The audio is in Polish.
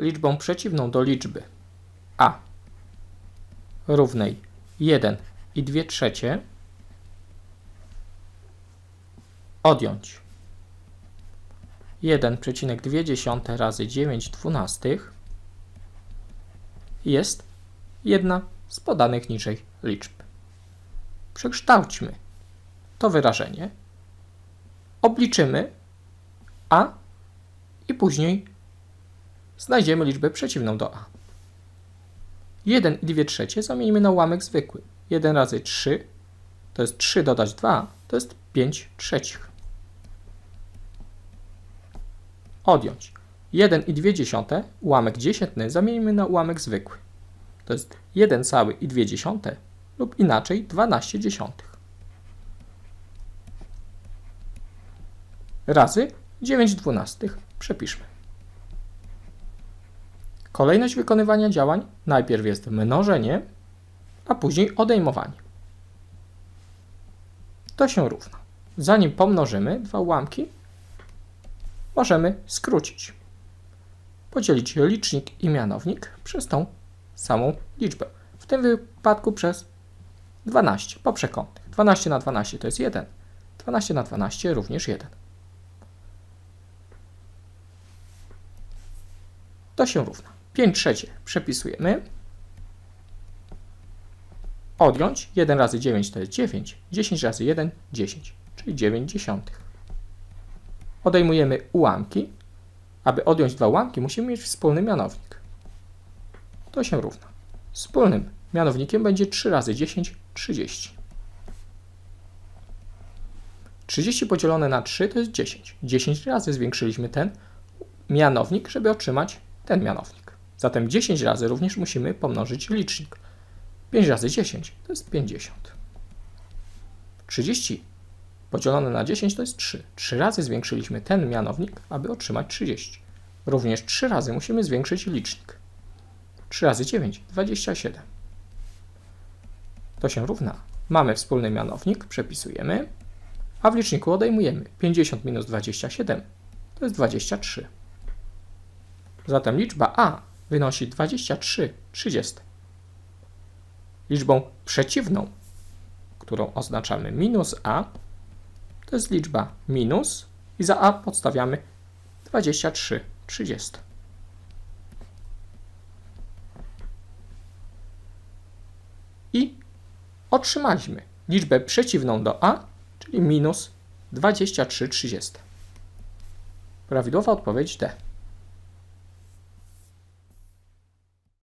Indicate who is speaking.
Speaker 1: liczbą przeciwną do liczby a równej 1 i 2 trzecie odjąć 1,2 razy 9 dwunastych jest jedna z podanych niżej liczb. Przekształćmy to wyrażenie, obliczymy a i później znajdziemy liczbę przeciwną do a. 1 i 2 trzecie zamienimy na ułamek zwykły. 1 razy 3 to jest 3 dodać 2 to jest 5 trzecich. Odjąć 1 i 2 dziesiąte, ułamek dziesiętny zamienimy na ułamek zwykły. To jest 1 cały i 2 dziesiąte lub inaczej 12 dziesiątych. Razy 9 dwunastych przepiszmy. Kolejność wykonywania działań najpierw jest mnożenie, a później odejmowanie. To się równa. Zanim pomnożymy dwa ułamki, możemy skrócić. Podzielić licznik i mianownik przez tą samą liczbę. W tym wypadku przez 12 poprzekątnych. 12 na 12 to jest 1. 12 na 12 również 1. To się równa. 5 trzecie przepisujemy. Odjąć 1 razy 9 to jest 9. 10 razy 1 10, czyli 9 dziesiątych. Odejmujemy ułamki. Aby odjąć dwa ułamki, musimy mieć wspólny mianownik. To się równa. Wspólnym mianownikiem będzie 3 razy 10 30. 30 podzielone na 3 to jest 10. 10 razy zwiększyliśmy ten mianownik, żeby otrzymać ten mianownik. Zatem 10 razy również musimy pomnożyć licznik. 5 razy 10 to jest 50. 30 podzielone na 10 to jest 3. 3 razy zwiększyliśmy ten mianownik, aby otrzymać 30. Również 3 razy musimy zwiększyć licznik. 3 razy 9 27. To się równa. Mamy wspólny mianownik, przepisujemy, a w liczniku odejmujemy 50 minus 27 to jest 23. Zatem liczba a wynosi 23 30. Liczbą przeciwną, którą oznaczamy minus a, to jest liczba minus i za a podstawiamy 23 30. I otrzymaliśmy liczbę przeciwną do a, czyli minus 23 30. Prawidłowa odpowiedź D.